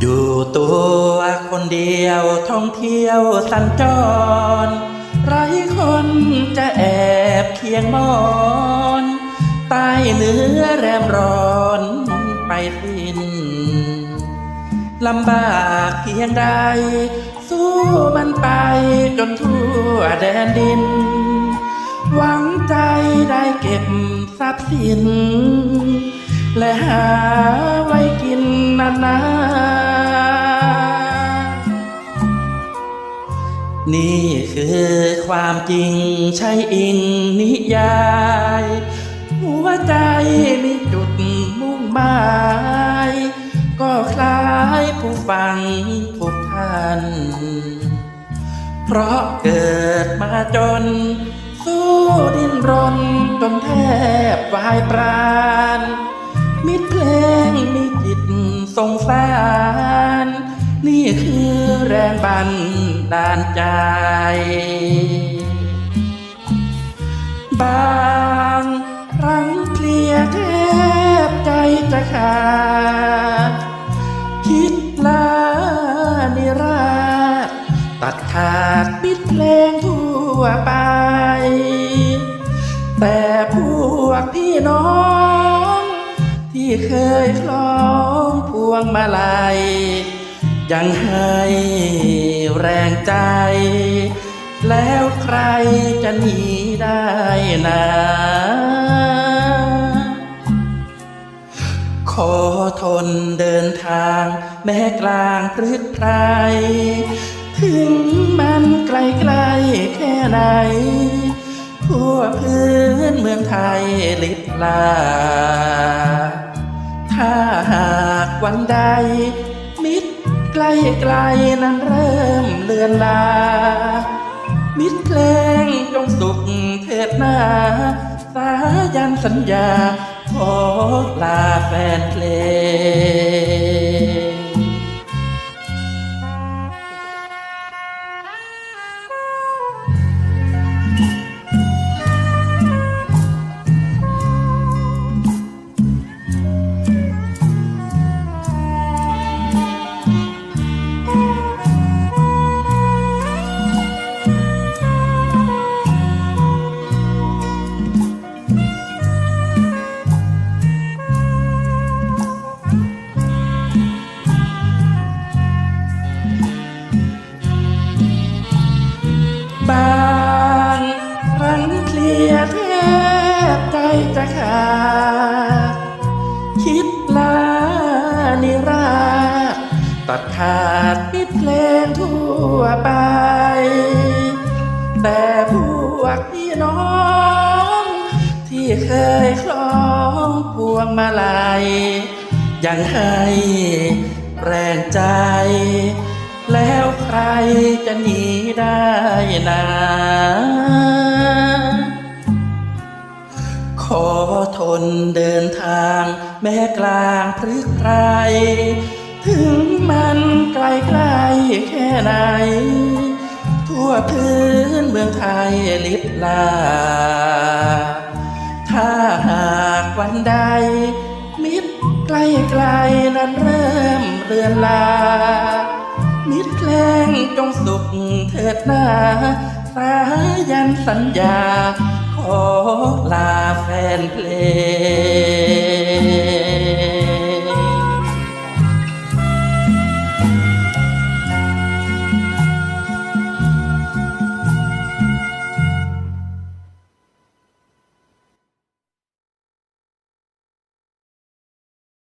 อยู่ตัวคนเดียวท่องเที่ยวสัญจรไรคนจะแอบเคียงมอนใต้เนื้อแรมร้อนไปสิ้นลำบากเพียงใด สู้มันไปจนทั่วแดนดิน หวังใจได้เก็บทรัพย์สิน และหาไว้กินนาน นี่คือความจริงใช่อิงนิยาย หัวใจมีจุดมุ่งหมาย ก็คล้ายผู้ฟังทุกท่าน เพราะเกิดมาจน สู้ดิ้นรนจนแทบวายปราณมิตรเพลงมีจิตสงสาร นี่คือแรงบัน ดาลใจ บางครั้งเคลียแทบใจจะขาด คิดลานิราตัดขาดปิดเพลงทั่วไป แต่พวกพี่น้อง ที่เคยคล้องพวงมาลัย ยังให้แรงใจ แล้วใครจะหนีได้นะขอทนเดินทาง แม้กลางพฤกไพรถึงมันไกลไกลแค่ไหนทั่วพื้นเมืองไทยลิบลา ถ้าหากวันใด กลไกลนั้นเริ่มเลือนลา มิตรเพลงจงสุขเถิดหน้า สายันสัญญาขอลาแฟนเพลง บใจะขาคิดลานิรา ตัดขาดปิดเพลงทั่วไป แต่พวกพี่น้อง ที่เคยคล้องพวงมาลัยยังให้แรงใจ แล้วใครจะหนีได้นะ ทนเดินทาง แม้กลางพฤกไพรถึงมันไกลไกลแค่ไหน ทั่วพื้นเมืองไทยลิบลา ถ้าหากวันใด มิตรไกลไกลนั้นเริ่มเรือนลา มิตรเพลงจงสุขเถิดหน้าสายันสัญญา อลาแฟนเพลง